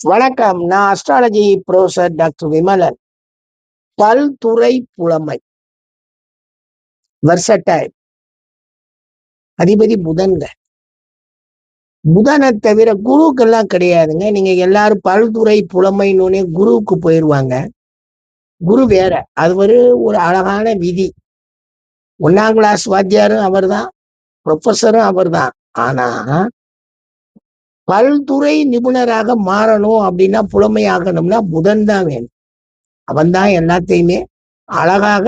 வணக்கம். நான் astrology professor doctor Vimalan. பல்துறை புலமை. வெர்சடைல் அதிபதி புதன்க புதனை தவிர குருக்கெல்லாம் கிடையாதுங்க. நீங்க எல்லாரும் பல்துறை புலமைன்னு குருவுக்கு போயிடுவாங்க குரு வேற. அது ஒரு ஒரு அழகான விதி. ஒன்னாம் கிளாஸ் வாத்தியாரும் அவர்தான். ப்ரொஃபஸரும் அவர்தான். ஆனா பல்துறை நிபுணராக மாறணும் அப்படின்னா புலமையாகணும்னா புதன் தான் வேணும். அவன் தான் எல்லாத்தையுமே அழகாக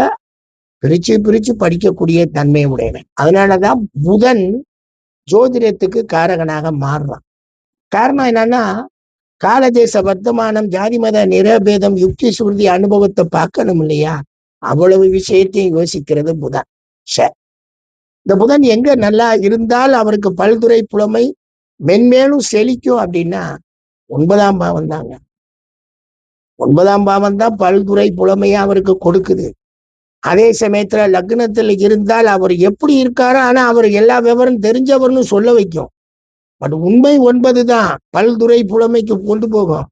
பிரிச்சு பிரிச்சு படிக்கக்கூடிய தன்மை உடையவன். அதனாலதான் புதன் ஜோதிடத்துக்கு காரகனாக மாறுறான். காரணம் என்னன்னா காலதேச வர்த்தமானம் ஜாதி மத நிரபேதம் யுக்தி சுருதி அனுபவத்தை பார்க்கணும் இல்லையா? அவ்வளவு விஷயத்தையும் யோசிக்கிறது புதன். ச இந்த புதன் எங்க நல்லா இருந்தால் அவருக்கு பல்துறை புலமை மென்மேலும் செழிக்கும் அப்படின்னா ஒன்பதாம் பாவம் தாங்க. ஒன்பதாம் பாவம் தான் பல்துறை புலமையா அவருக்கு கொடுக்குது. அதே சமயத்துல லக்னத்துல இருந்தால் அவர் எப்படி இருக்காரோ ஆனா அவர் எல்லா விவரம் தெரிஞ்சவர்னு சொல்ல வைக்கும். பட் உண்மை ஒன்பது தான். பல்துறை புலமைக்கு கொண்டு போகும்.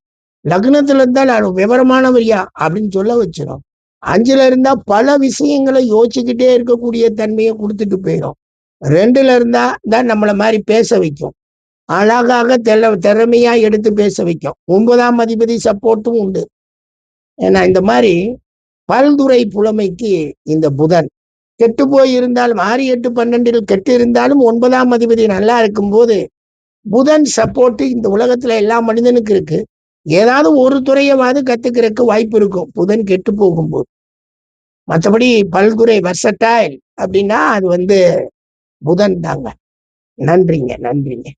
லக்னத்துல இருந்தால் அவர் விவரமானவரியா அப்படின்னு சொல்ல வச்சிடும் அஞ்சுல இருந்தா பல விஷயங்களை யோசிச்சுக்கிட்டே இருக்கக்கூடிய தன்மையை கொடுத்துட்டு போயிடும் ரெண்டுல இருந்தா தான் நம்மள மாதிரி பேச வைக்கும். அழகாக தெல திறமையா எடுத்து பேச வைக்கும். ஒன்பதாம் அதிபதி சப்போர்ட்டும் உண்டு. ஏன்னா இந்த மாதிரி பல்துறை புலமைக்கு இந்த புதன் கெட்டு போய் இருந்தாலும் ஆறு எட்டு பன்னெண்டில் கெட்டு இருந்தாலும் ஒன்பதாம் அதிபதி நல்லா இருக்கும்போது புதன் சப்போர்ட் இந்த உலகத்துல எல்லா மனிதனுக்கு இருக்கு. ஏதாவது ஒரு துறையவாது கத்துக்கிறதுக்கு வாய்ப்பு இருக்கும். புதன் கெட்டு போகும்போது. மற்றபடி பல்துறை வர்சட்டாயில் அப்படின்னா அது வந்து புதன் தாங்க. நன்றிங்க நன்றிங்க.